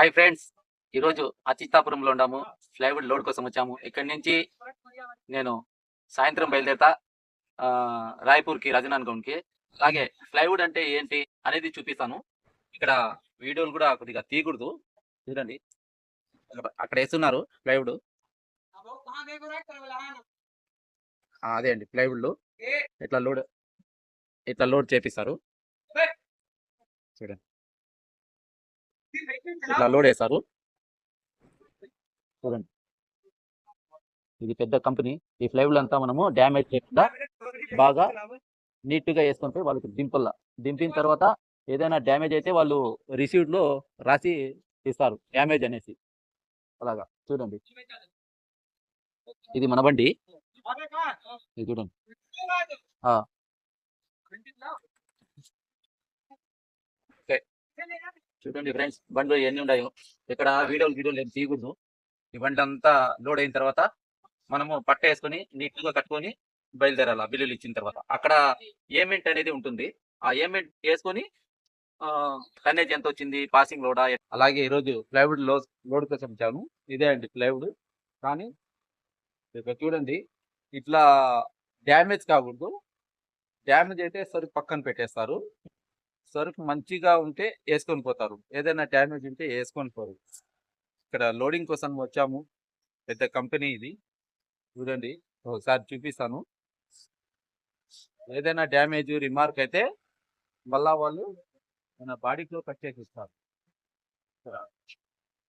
Hi friends ఈరోజు అచితాపురంలో ఉన్నాము. Plywood load కోసం వచ్చాము. ఇక్కడి నుంచి నేను సాయంత్రం బయలుదేరతా ఆ, రాయ్పూర్కి రజనాన్ అలాగే ఫ్లైవుడ్ అంటే ఏంటి అనేది చూపిస్తాను. ఇక్కడ వీడియోలు కూడా కొద్దిగా తీయకూడదు. చూడండి. అక్కడ- వేస్తున్నారు ప్లైవుడ్. అదే అండి ప్లైవుడ్ ఇట్లా లోడ్ ఇట్లా లోడ్ చేపిస్తారు? చూడండి. ఇట్లా లోడ్ వేస్తారు చూడండి. ఇది పెద్ద కంపెనీ. ఈ ఫ్లైవుడ్ అంతా మనము డ్యామేజ్ చేయకుండా బాగా నీట్గా వేసుకొని పోయి వాళ్ళకి దింపల్లా. దింపిన తర్వాత ఏదైనా డ్యామేజ్ అయితే వాళ్ళు రిసీవ్డ్లో రాసి ఇస్తారు. డ్యామేజ్ అనేసి. అలాగా. చూడండి. ఇది మన బండి. ఇది చూడండి. ఓకే. చూడండి ఫ్రెండ్స్ బండ్లు ఎన్ని ఉన్నాయో. ఇక్కడ వీడియోలు వీడియోలు ఏం తీయకూడదు. ఈ బండి అంతా లోడ్ అయిన తర్వాత మనము పట్ట వేసుకొని నీట్గా కట్టుకొని బయలుదేరాల బిల్లులు ఇచ్చిన తర్వాత. అక్కడ ఏమెంట్ అనేది ఉంటుంది. ఆ ఏమెంట్ వేసుకొని టన్నేజ్ ఎంత వచ్చింది పాసింగ్ లోడా? అలాగే ఈరోజు ప్లైవుడ్లో లోడ్ కోసం ఇచ్చాను ఇదే అండి ప్లైవుడ్. కానీ ఇక్కడ చూడండి ఇట్లా డ్యామేజ్ కాకూడదు. డ్యామేజ్ అయితే సరి పక్కన పెట్టేస్తారు. సరుకు మంచిగా ఉంటే వేసుకొని పోతారు. ఏదైనా డ్యామేజ్ ఉంటే వేసుకొని పోరు. ఇక్కడ లోడింగ్ కోసం వచ్చాము. పెద్ద కంపెనీ ఇది. చూడండి ఒకసారి చూపిస్తాను. ఏదైనా డ్యామేజ్ రిమార్క్ అయితే మళ్ళా వాళ్ళు మన బాడీలో కట్ చేసి ఇస్తారు.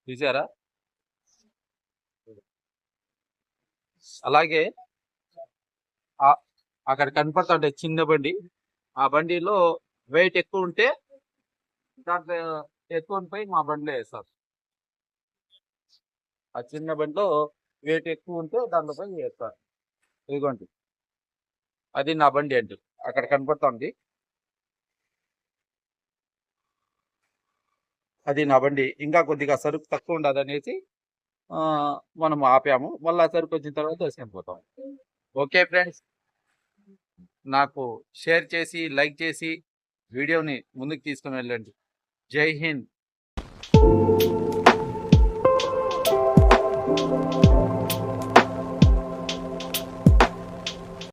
చూసారా? అలాగే అక్కడ కనపడుతుంటే చిన్న బండి. ఆ బండిలో వెయిట్ ఎక్కువ ఉంటే దాంట్లో ఎక్కువ పోయి మా బండిలో వేస్తారు. ఆ చిన్న బండిలో వెయిట్ ఎక్కువ ఉంటే దాంట్లో పోయి వేస్తారు. ఇదిగోండి. అది నా బండి అండి. అక్కడ కనపడుతుంది. అది నా బండి. ఇంకా కొద్దిగా సరుకు తక్కువ ఉండదు అనేసి మనం ఆపాము. మళ్ళీ ఆ సరుకు వచ్చిన తర్వాత దర్శనం పోతాం. Okay friends. నాకు షేర్ చేసి లైక్ చేసి వీడియోని ముందుకు తీసుకుని వెళ్ళండి. జై హింద్.